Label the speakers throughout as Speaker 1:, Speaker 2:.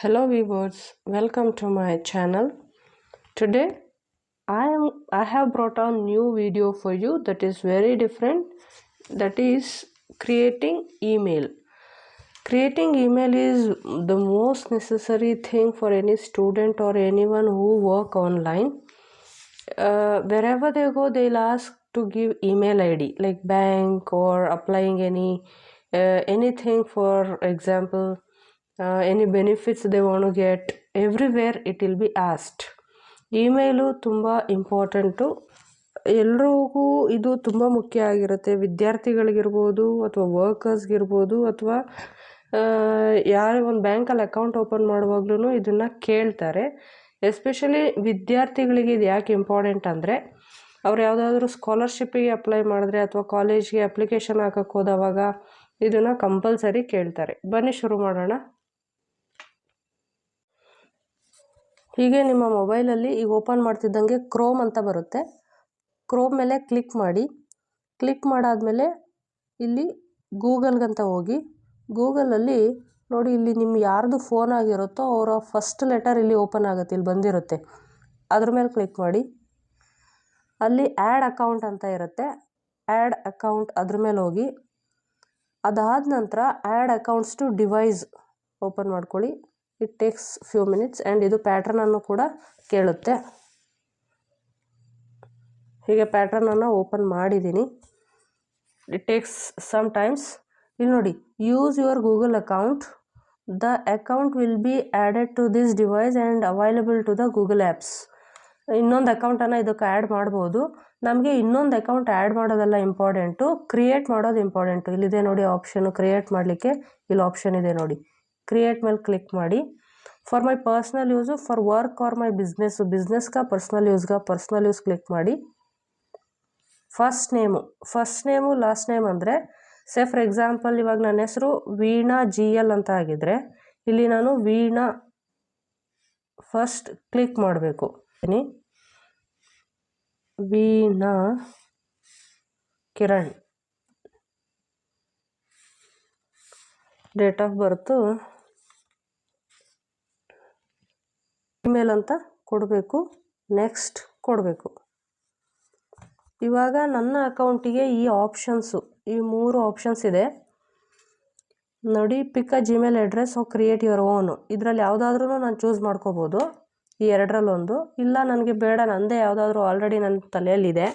Speaker 1: Hello viewers, welcome to my channel. Today I am I have brought a new video for you that is very different that is creating email. Creating email is the most necessary thing for any student or anyone who work online. Uh, wherever they go they'll ask to give email id like bank or applying any uh, anything for example uh, benefits they they get everywhere it will be asked. Email ತುಂಬ important ಎಲ್ರಿಗೂ ಇದು ತುಂಬ ಮುಖ್ಯ ಆಗಿರುತ್ತೆ. ವಿದ್ಯಾರ್ಥಿಗಳಿಗಿರ್ಬೋದು ಅಥವಾ ವರ್ಕರ್ಸ್ಗಿರ್ಬೋದು ಅಥವಾ ಯಾರೇ ಒಂದು ಬ್ಯಾಂಕಲ್ಲಿ ಅಕೌಂಟ್ ಓಪನ್ ಮಾಡುವಾಗ್ಲೂ ಇದನ್ನು ಕೇಳ್ತಾರೆ. ಎಸ್ಪೆಷಲಿ ವಿದ್ಯಾರ್ಥಿಗಳಿಗೆ ಇದು ಯಾಕೆ ಇಂಪಾರ್ಟೆಂಟ್ ಅಂದರೆ ಅವ್ರು ಯಾವುದಾದ್ರೂ ಸ್ಕಾಲರ್ಶಿಪ್ಪಿಗೆ ಅಪ್ಲೈ ಮಾಡಿದ್ರೆ ಅಥವಾ ಕಾಲೇಜ್ಗೆ ಅಪ್ಲಿಕೇಶನ್ ಹಾಕಕ್ಕೆ ಹೋದವಾಗ ಇದನ್ನು ಕಂಪಲ್ಸರಿ ಕೇಳ್ತಾರೆ. ಬನ್ನಿ ಶುರು ಮಾಡೋಣ. ಹೀಗೆ ನಿಮ್ಮ ಮೊಬೈಲಲ್ಲಿ ಈಗ ಓಪನ್ ಮಾಡ್ತಿದ್ದಂಗೆ ಕ್ರೋಮ್ ಅಂತ ಬರುತ್ತೆ. ಕ್ರೋಮ್ ಮೇಲೆ ಕ್ಲಿಕ್ ಮಾಡಿ. ಕ್ಲಿಕ್ ಮಾಡಾದಮೇಲೆ ಇಲ್ಲಿ ಗೂಗಲ್ಗಂತ ಹೋಗಿ. ಗೂಗಲಲ್ಲಿ ನೋಡಿ ಇಲ್ಲಿ ನಿಮ್ಮ ಯಾರ್ದು ಫೋನ್ ಆಗಿರುತ್ತೋ ಅವರ ಫಸ್ಟ್ ಲೆಟರ್ ಇಲ್ಲಿ ಓಪನ್ ಆಗುತ್ತೆ, ಇಲ್ಲಿ ಬಂದಿರುತ್ತೆ. ಅದ್ರ ಮೇಲೆ ಕ್ಲಿಕ್ ಮಾಡಿ. ಅಲ್ಲಿ ಆ್ಯಡ್ ಅಕೌಂಟ್ ಅಂತ ಇರುತ್ತೆ. ಆ್ಯಡ್ ಅಕೌಂಟ್ ಅದ್ರ ಮೇಲೆ ಹೋಗಿ. ಅದಾದ ನಂತರ add accounts to device open ಮಾಡ್ಕೊಳ್ಳಿ. It takes few minutes and ಇದು ಪ್ಯಾಟ್ರನನ್ನು ಕೂಡ ಕೇಳುತ್ತೆ. ಹೀಗೆ ಪ್ಯಾಟ್ರನನ್ನು ಓಪನ್ ಮಾಡಿದ್ದೀನಿ. ಇಟ್ ಟೇಕ್ಸ್ ಸಮ್ ಟೈಮ್ಸ್ ಇಲ್ಲಿ ನೋಡಿ use your Google account the account will be added to this device and available to the Google apps ಇನ್ನೊಂದು ಅಕೌಂಟನ್ನು ಇದಕ್ಕೆ ಆ್ಯಡ್ ಮಾಡ್ಬೋದು. ನಮಗೆ ಇನ್ನೊಂದು ಅಕೌಂಟ್ ಆ್ಯಡ್ ಮಾಡೋದೆಲ್ಲ ಇಂಪಾರ್ಟೆಂಟು ಕ್ರಿಯೇಟ್ ಮಾಡೋದು ಇಂಪಾರ್ಟೆಂಟು ಇಲ್ಲಿದೆ ನೋಡಿ ಆಪ್ಷನ್ನು ಕ್ರಿಯೇಟ್ ಮಾಡಲಿಕ್ಕೆ ಇಲ್ಲಿ ಆಪ್ಷನ್ ಇದೆ ನೋಡಿ. ಕ್ರಿಯೇಟ್ ಮೇಲೆ ಕ್ಲಿಕ್ ಮಾಡಿ. For my personal use for work or my business ಬಿಸ್ನೆಸ್ಗ personal ಯೂಸ್ಗ ಪರ್ಸ್ನಲ್ ಯೂಸ್ ಕ್ಲಿಕ್ ಮಾಡಿ. First name first name last name ಅಂದರೆ ಸೇ ಫಾರ್ ಎಕ್ಸಾಂಪಲ್ ಇವಾಗ ನನ್ನ ಹೆಸರು ವೀಣಾ ಜಿ ಎಲ್ ಅಂತ ಆಗಿದ್ದರೆ ಇಲ್ಲಿ ನಾನು ವೀಣಾ ಫಸ್ಟ್ ಕ್ಲಿಕ್ ಮಾಡಬೇಕು. Veena Kiran. Date of birth email ಅಂತ ಕೊಡಬೇಕು ನೆಕ್ಸ್ಟ್ ಕೊಡಬೇಕು. ಇವಾಗ ನನ್ನ ಅಕೌಂಟಿಗೆ ಈ ಆಪ್ಷನ್ಸು ಈ ಮೂರು ಆಪ್ಷನ್ಸ್ ಇದೆ. ನೋಡಿ pick a Gmail address or create your own ಇದರಲ್ಲಿ ಯಾವುದಾದ್ರೂ ನಾನು ಚೂಸ್ ಮಾಡ್ಕೋಬೋದು. ಈ ಎರಡರಲ್ಲೊಂದು. ಇಲ್ಲ, ನನಗೆ ಬೇಡ ನನ್ನದೇ ಯಾವುದಾದ್ರೂ ಆಲ್ರೆಡಿ ನನ್ನ ತಲೆಯಲ್ಲಿದೆ.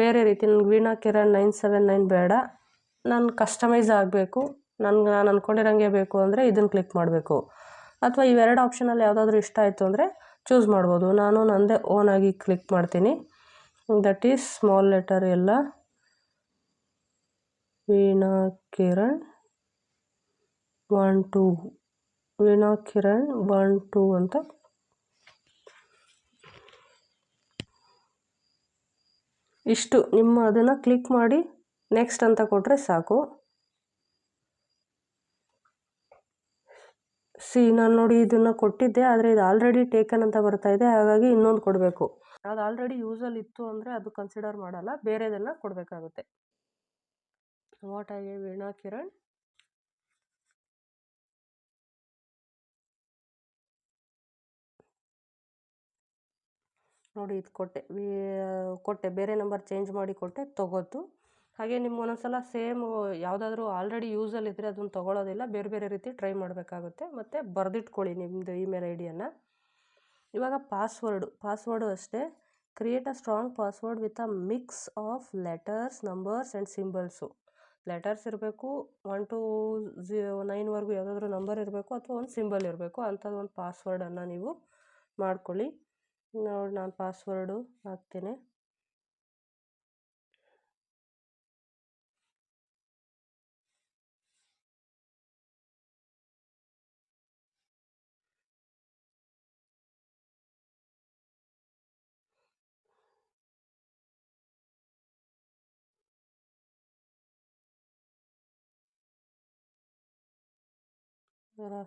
Speaker 1: ಬೇರೆ ರೀತಿ, ನನಗೆ Veena Kiran nine seven nine ಬೇಡ. ನಾನು ಕಸ್ಟಮೈಸ್ ಆಗಬೇಕು. ನನ್ಗೆ, ನಾನು ಅಂದ್ಕೊಂಡಿರೋಂಗೆ ಬೇಕು ಅಂದರೆ ಇದನ್ನು ಕ್ಲಿಕ್ ಮಾಡಬೇಕು. ಅಥವಾ ಇವೆರಡು ಆಪ್ಷನಲ್ಲಿ ಯಾವುದಾದ್ರೂ ಇಷ್ಟ ಆಯಿತು ಅಂದರೆ ಚೂಸ್ ಮಾಡ್ಬೋದು. ನಾನು ನನ್ನದೇ ಓನಾಗಿ ಕ್ಲಿಕ್ ಮಾಡ್ತೀನಿ. ದಟ್ ಈಸ್ ಸ್ಮಾಲ್ ಲೆಟರ್ ಎಲ್ಲ Veena Kiran one two Veena Kiran one two ಅಂತ. ಇಷ್ಟು. ನಿಮ್ಮ ಅದನ್ನು ಕ್ಲಿಕ್ ಮಾಡಿ ನೆಕ್ಸ್ಟ್ ಅಂತ ಕೊಟ್ಟರೆ ಸಾಕು. ಸಿ, ನಾನು ನೋಡಿ ಇದನ್ನು ಕೊಟ್ಟಿದ್ದೆ, ಆದರೆ ಇದು ಆಲ್ರೆಡಿ ಟೇಕನ್ ಅಂತ ಬರ್ತಾ ಇದೆ, ಹಾಗಾಗಿ ಇನ್ನೊಂದು ಕೊಡಬೇಕು. ಅದು ಆಲ್ರೆಡಿ ಯೂಸಲ್ಲಿ ಇತ್ತು ಅಂದರೆ ಅದು ಕನ್ಸಿಡರ್ ಮಾಡಲ್ಲ, ಬೇರೆದನ್ನು ಕೊಡಬೇಕಾಗುತ್ತೆ. ವಾಟ್ ಆಗಿ ವೀಣಾ ಕಿರಣ್ ನೋಡಿ ಇದು ಕೊಟ್ಟೆ. ಕೊಟ್ಟೆ, ಬೇರೆ ನಂಬರ್ ಚೇಂಜ್ ಮಾಡಿ ಕೊಟ್ಟೆ ತೊಗೋತು ಹಾಗೆ ನಿಮ್ಗೆ ಒಂದೊಂದ್ಸಲ ಸೇಮ್ ಯಾವುದಾದ್ರೂ ಆಲ್ರೆಡಿ ಯೂಸಲ್ಲಿದ್ದರೆ ಅದನ್ನು ತೊಗೊಳೋದಿಲ್ಲ. ಬೇರೆ ಬೇರೆ ರೀತಿ ಟ್ರೈ ಮಾಡಬೇಕಾಗುತ್ತೆ. ಮತ್ತು ಬರೆದಿಟ್ಕೊಳ್ಳಿ ನಿಮ್ಮದು ಇಮೇಲ್ ಐ ಡಿಯನ್ನು ಇವಾಗ ಪಾಸ್ವರ್ಡು ಪಾಸ್ವರ್ಡು ಅಷ್ಟೇ. Create a strong password with a mix of letters numbers and symbols letters ಇರಬೇಕು ಒನ್ ಟು ಝೀರೋ ನೈನ್ವರೆಗೂ ಯಾವುದಾದ್ರೂ ನಂಬರ್ ಇರಬೇಕು ಅಥವಾ ಒಂದು ಸಿಂಬಲ್ ಇರಬೇಕು. ಅಂಥದ್ದು ಒಂದು ಪಾಸ್ವರ್ಡನ್ನು ನೀವು ಮಾಡ್ಕೊಳ್ಳಿ. ನೋಡಿ, ನಾನು ಪಾಸ್ವರ್ಡು ಹಾಕ್ತೀನಿ.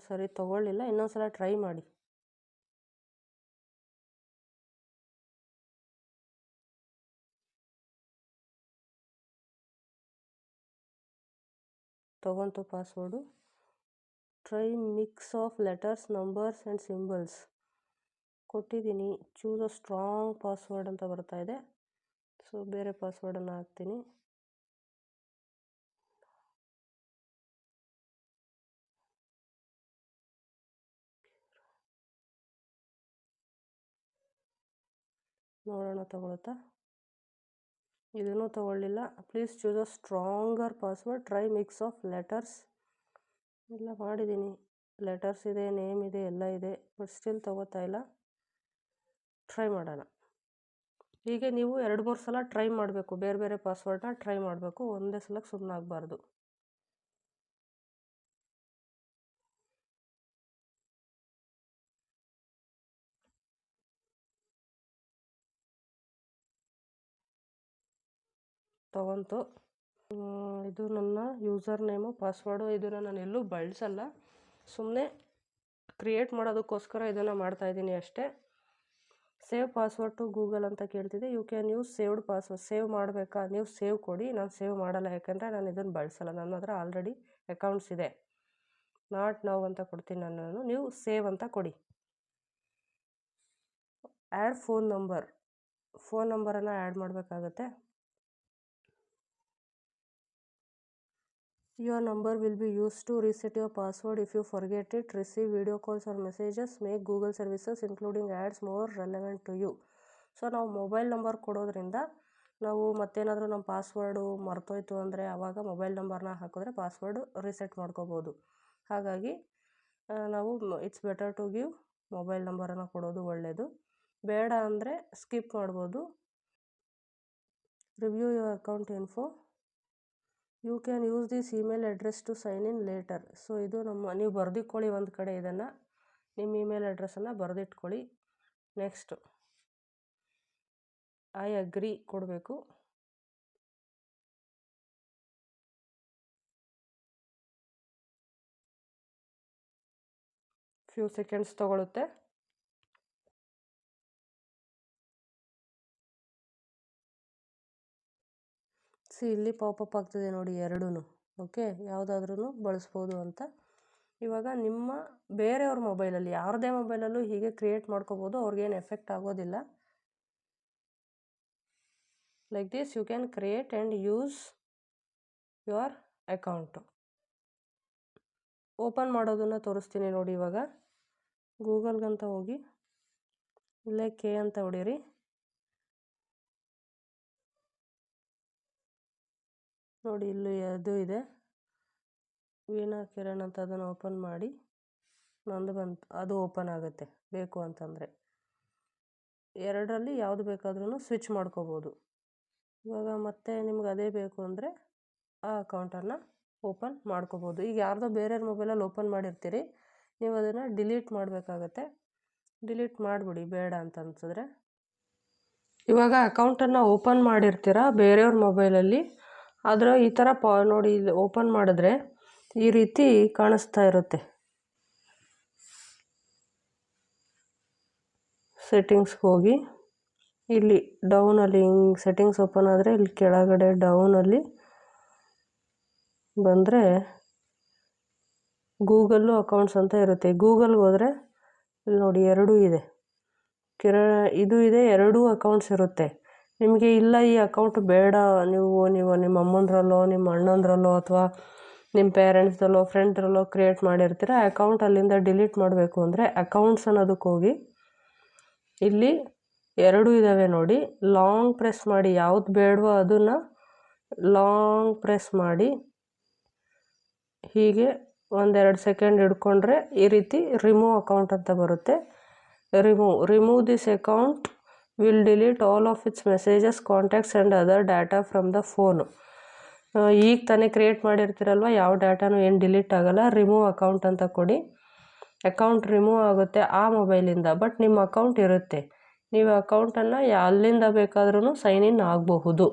Speaker 1: ಸರಿ ತೊಗೊಳ್ಳಿಲ್ಲ ಇನ್ನೊಂದು ಸಲ ಟ್ರೈ ಮಾಡಿ. ತೊಗೊಂತು password try mix of letters numbers and symbols ಕೊಟ್ಟಿದ್ದೀನಿ ಚೂಸ್ ಅ ಸ್ಟ್ರಾಂಗ್ ಪಾಸ್ವರ್ಡ್ ಅಂತ ಬರ್ತಾ ಇದೆ. ಸೊ ಬೇರೆ ಪಾಸ್ವರ್ಡನ್ನು ಹಾಕ್ತೀನಿ. ನೋಡೋಣ ತಗೊಳುತ್ತಾ ಇದನ್ನು ತಗೊಳ್ಳಿಲ್ಲ. Please choose a stronger password try mix of letters ಎಲ್ಲ ಮಾಡಿದ್ದೀನಿ. ಲೆಟರ್ಸ್ ಇದೆ ನೇಮ್ ಇದೆ, ಎಲ್ಲ ಇದೆ ಬಟ್ ಸ್ಟಿಲ್ ತಗೋತಾ ಇಲ್ಲ. ಟ್ರೈ ಮಾಡೋಣ. ಹೀಗೆ ನೀವು ಎರಡು, ಮೂರು ಸಲ ಟ್ರೈ ಮಾಡಬೇಕು. ಬೇರೆ ಬೇರೆ ಪಾಸ್ವರ್ಡ್ನ ಟ್ರೈ ಮಾಡಬೇಕು. ಒಂದೇ ಸಲಕ್ಕೆ ಸುಮ್ಮನೆ ತಗೊಂತು. ಇದು ನನ್ನ ಯೂಸರ್ ನೇಮು ಪಾಸ್ವರ್ಡು ಇದನ್ನು ನಾನು ಎಲ್ಲೂ ಬಳಸಲ್ಲ. ಸುಮ್ಮನೆ ಕ್ರಿಯೇಟ್ ಮಾಡೋದಕ್ಕೋಸ್ಕರ ಇದನ್ನು ಮಾಡ್ತಾಯಿದ್ದೀನಿ ಅಷ್ಟೇ. ಸೇವ್ ಪಾಸ್ವರ್ಡ್ ಟು ಗೂಗಲ್ ಅಂತ ಕೇಳ್ತಿದೆ you can use saved password save ಮಾಡಬೇಕಾ? ನೀವು ಸೇವ್ ಕೊಡಿ. ನಾನು ಸೇವ್ ಮಾಡಲ್ಲ. ಯಾಕೆಂದರೆ ನಾನು ಇದನ್ನು ಬಳಸಲ್ಲ. ನನ್ನ ಹತ್ರ ಆಲ್ರೆಡಿ ಅಕೌಂಟ್ಸ್ ಇದೆ. ನಾಟ್ ನೌ ಅಂತ ಕೊಡ್ತೀನಿ ನಾನು. ನೀವು ಸೇವ್ ಅಂತ ಕೊಡಿ. ಆ್ಯಡ್ ಫೋನ್ ನಂಬರ್ ಫೋನ್ ನಂಬರನ್ನು ಆ್ಯಡ್ ಮಾಡಬೇಕಾಗತ್ತೆ. Your number will be used to reset your password if you forget it. Receive video calls or messages. Make Google services including ads more relevant to you. So ನಾವು mobile number ಕೊಡೋದ್ರಿಂದ ನಾವು ಮತ್ತೇನಾದರೂ ನಮ್ಮ password ಮರ್ತೋಯ್ತು ಅಂದರೆ ಆವಾಗ mobile ನಂಬರ್ನ ಹಾಕಿದ್ರೆ password reset ಮಾಡ್ಕೋಬೋದು ಹಾಗಾಗಿ ನಾವು it's better to give mobile ನಂಬರನ್ನು ಕೊಡೋದು ಒಳ್ಳೆಯದು ಬೇಡ ಅಂದರೆ ಸ್ಕಿಪ್ ಮಾಡ್ಬೋದು review your account info you can use this email address to sign in later so ಇದು ನಮ್ಮ, ನೀವು ಬರೆದಿಟ್ಕೊಳ್ಳಿ ಒಂದು ಕಡೆ ಇದನ್ನು. ನಿಮ್ಮ ಇಮೇಲ್ ಅಡ್ರೆಸ್ಸನ್ನು ಬರೆದಿಟ್ಕೊಳ್ಳಿ. ನೆಕ್ಸ್ಟು ಐ ಅಗ್ರಿ ಕೊಡಬೇಕು. ಫ್ಯೂ ಸೆಕೆಂಡ್ಸ್ ತಗೊಳುತ್ತೆ. ಸಿ, ಇಲ್ಲಿ ಪಾಪಪ್ ಆಗ್ತಿದೆ ನೋಡಿ ಎರಡೂ ಓಕೆ ಯಾವುದಾದ್ರೂ ಬಳಸ್ಬೋದು ಅಂತ. ಇವಾಗ ನಿಮ್ಮ ಬೇರೆಯವ್ರ ಮೊಬೈಲಲ್ಲಿ ಯಾರದೇ ಮೊಬೈಲಲ್ಲೂ ಹೀಗೆ ಕ್ರಿಯೇಟ್ ಮಾಡ್ಕೋಬೋದು, ಅವ್ರಿಗೇನು ಎಫೆಕ್ಟ್ ಆಗೋದಿಲ್ಲ. Like this you can create and use your account open ಮಾಡೋದನ್ನು ತೋರಿಸ್ತೀನಿ ನೋಡಿ ಇವಾಗ. ಗೂಗಲ್ಗಂತ ಹೋಗಿ, ಇಲ್ಲೇ ಕೆ ಅಂತ ಹೊಡೀರಿ. ನೋಡಿ ಇಲ್ಲಿ ಅದು ಇದೆ. ವೀಣಾ ಕಿರಣ್ ಅಂತ ಅದನ್ನು ಓಪನ್ ಮಾಡಿ, ನಂದು ಬಂತು, ಅದು ಓಪನ್ ಆಗುತ್ತೆ. ಬೇಕು ಅಂತಂದರೆ. ಎರಡರಲ್ಲಿ ಯಾವುದು ಬೇಕಾದ್ರೂ ಸ್ವಿಚ್ ಮಾಡ್ಕೋಬೋದು. ಇವಾಗ ಮತ್ತೆ ನಿಮ್ಗೆ ಅದೇ ಬೇಕು ಅಂದರೆ ಆ ಅಕೌಂಟನ್ನು ಓಪನ್ ಮಾಡ್ಕೋಬೋದು. ಈಗ ಯಾರ್ದೋ ಬೇರೆಯವ್ರ ಮೊಬೈಲಲ್ಲಿ ಓಪನ್ ಮಾಡಿರ್ತೀರಿ, ನೀವು ಅದನ್ನು ಡಿಲೀಟ್ ಮಾಡಬೇಕಾಗತ್ತೆ. ಡಿಲೀಟ್ ಮಾಡಿಬಿಡಿ, ಬೇಡ ಅಂತ ಅನ್ಸಿದ್ರೆ. ಇವಾಗ ಅಕೌಂಟನ್ನು ಓಪನ್ ಮಾಡಿರ್ತೀರ ಬೇರೆಯವ್ರ ಮೊಬೈಲಲ್ಲಿ ಆದರೆ ಈ ಥರ ಪಾ ನೋಡಿ ಇಲ್ಲಿ ಓಪನ್ ಮಾಡಿದ್ರೆ ಈ ರೀತಿ ಕಾಣಿಸ್ತಾ ಇರುತ್ತೆ. ಸೆಟ್ಟಿಂಗ್ಸ್ಗೆ ಹೋಗಿ ಇಲ್ಲಿ ಡೌನಲ್ಲಿ ಹಿಂಗೆ ಸೆಟ್ಟಿಂಗ್ಸ್ ಓಪನ್ ಆದರೆ ಇಲ್ಲಿ ಕೆಳಗಡೆ ಡೌನಲ್ಲಿ ಬಂದರೆ ಗೂಗಲ್ಲು ಅಕೌಂಟ್ಸ್ ಅಂತ ಇರುತ್ತೆ. ಗೂಗಲ್ಗೆ ಹೋದರೆ ಇಲ್ಲಿ ನೋಡಿ ಎರಡೂ ಇದೆ. ಕಿರ ಇದು ಇದೆ, ಎರಡೂ ಅಕೌಂಟ್ಸ್ ಇರುತ್ತೆ. ನಿಮಗೆ ಇಲ್ಲ ಈ ಅಕೌಂಟ್ ಬೇಡ. ನೀವು ನೀವು ನಿಮ್ಮ ಅಮ್ಮಂದ್ರಲ್ಲೋ, ನಿಮ್ಮ ಅಣ್ಣಂದ್ರಲ್ಲೋ ಅಥವಾ ನಿಮ್ಮ ಪೇರೆಂಟ್ಸ್ದಲ್ಲೋ ಫ್ರೆಂಡ್ರಲ್ಲೋ ಕ್ರಿಯೇಟ್ ಮಾಡಿರ್ತೀರ ಅಕೌಂಟ್ ಅಲ್ಲಿಂದ ಡಿಲೀಟ್ ಮಾಡಬೇಕು ಅಂದರೆ ಅಕೌಂಟ್ಸ್ ಅನ್ನೋದಕ್ಕೆ ಹೋಗಿ ಇಲ್ಲಿ ಎರಡೂ ಇದ್ದಾವೆ ನೋಡಿ. ಲಾಂಗ್ ಪ್ರೆಸ್ ಮಾಡಿ ಯಾವ್ದು ಬೇಡವೋ ಅದನ್ನು ಲಾಂಗ್ ಪ್ರೆಸ್ ಮಾಡಿ ಹೀಗೆ ಒಂದೆರಡು ಸೆಕೆಂಡ್ ಹಿಡ್ಕೊಂಡ್ರೆ ಈ ರೀತಿ ರಿಮೂವ್ ಅಕೌಂಟ್ ಅಂತ ಬರುತ್ತೆ. Remove remove this account will delete all of its messages contacts and other data from the phone ಈಗ ತಾನೇ ಕ್ರಿಯೇಟ್ ಮಾಡಿರ್ತೀರಲ್ವ? ಯಾವ ಡಾಟಾನು ಏನು ಡಿಲೀಟ್ ಆಗೋಲ್ಲ. ರಿಮೂವ್ ಅಕೌಂಟ್ ಅಂತ ಕೊಡಿ. ಅಕೌಂಟ್ ರಿಮೂವ್ ಆಗುತ್ತೆ ಆ ಮೊಬೈಲಿಂದ ಬಟ್ ನಿಮ್ಮ ಅಕೌಂಟ್ ಇರುತ್ತೆ. ನೀವು ಅಕೌಂಟನ್ನು ಅಲ್ಲಿಂದ ಬೇಕಾದ್ರೂ ಸೈನ್ ಇನ್ ಆಗಬಹುದು.